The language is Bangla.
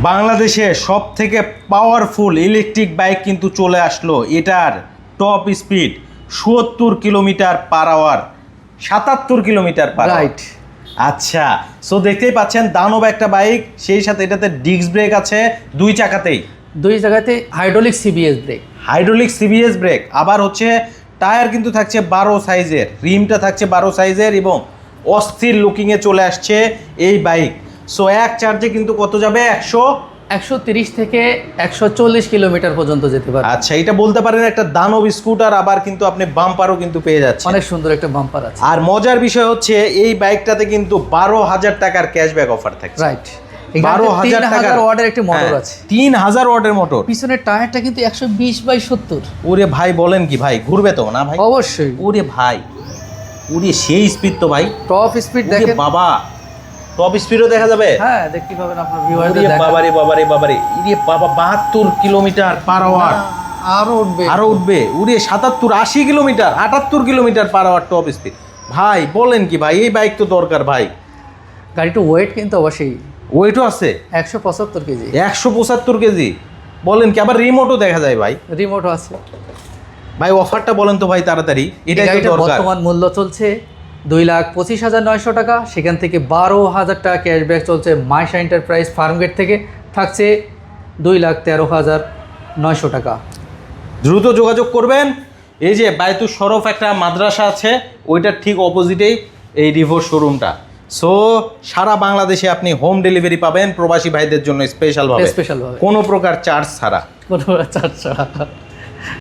বাংলাদেশে সব থেকে পাওয়ারফুল ইলেকট্রিক বাইক কিন্তু চলে আসলো। এটার টপ স্পিড সত্তর কিলোমিটার পার আওয়ার সাতাত্তর কিলোমিটার পার রাইট আচ্ছা সো দেখতেই পাচ্ছেন দানব একটা বাইক সেই সাথে এটাতে ডিস্ক ব্রেক আছে দুই চাকাতেই। দুই জায়গাতে hydraulic CBS brake hydraulic CBS brake আবার হচ্ছে টায়ার কিন্তু থাকছে বারো সাইজের রিমটা থাকছে বারো সাইজের এবং অস্থির লুকিংয়ে চলে আসছে এই বাইক সো এক চার্জে কিন্তু কত যাবে? একশো? একশো তিরিশ থেকে একশো চল্লিশ কিলোমিটার পর্যন্ত যেতে পারে আচ্ছা এটা বলতে পারেন একটা দানব স্কুটার আবার কিন্তু আপনি বাম্পারও কিন্তু পেয়ে যাচ্ছেন। অনেক সুন্দর একটা বাম্পার আছে। আর মজার বিষয় হচ্ছে এই বাইকটাতে কিন্তু বারো হাজার টাকার ক্যাশব্যাক অফার থাকছে। রাইট বারো হাজার টাকার হাজার ওয়ার্ডের একটি মোটর হ্যাঁ, আছে। তিন হাজার ওয়াটের মোটর পিছনের টায়ারটা কিন্তু একশো বিশ বাই সত্তর। ওরে ভাই বলেন কি ভাই ঘুরবে তো না ভাই? অবশ্যই। ওরে ভাই ওরে সেই স্পিড তো ভাই। টপ স্পিড দেখেন। বাবা টপ স্পিডও দেখা যাবে? হ্যাঁ দেখতে পাবেন আপনার ভিউয়ারদের বাবারে বাবারে বাবারে। ইরে বাবা বাহাত্তর কিলোমিটার পার আওয়ার আরও উঠবে। আরও উঠবে? উড়ে সাতাত্তর আশি কিলোমিটার আটাত্তর kilometre per hour top speed ভাই বলেন কি ভাই এই বাইক তো দরকার ভাই। গাড়িটার ওয়েট কিন্তু অবশ্যই। ওয়েটও আছে? একশো পঁচাত্তর কেজি। একশো পঁচাত্তর কেজি। বলেন কি আবার রিমোটও দেখা যায় ভাই। রিমোটও আছে। ভাই অফারটা বলেন তো ভাই তাড়াতাড়ি। দরকার। বর্তমান মূল্য চলছে দুই লাখ পঁচিশ হাজার নয়শো টাকা। সেখান থেকে বারো হাজার টাকা ক্যাশব্যাক চলছে মাইশা এন্টারপ্রাইজ ফার্মগেট থেকে। থাকছে দুই লাখ তেরো হাজার নয়শো টাকা। দ্রুত যোগাযোগ করবেন। এই যে বায়তু সরফ একটা মাদ্রাসা আছে ওইটার ঠিক অপোজিটেই এই রিভো শোরুমটা। সো সারা বাংলাদেশে আপনি হোম ডেলিভারি পাবেন প্রবাসী ভাইদের জন্য স্পেশাল ভাবে। স্পেশাল কোনো প্রকার চার্জ ছাড়া। কোনো প্রকার চার্জ ছাড়া।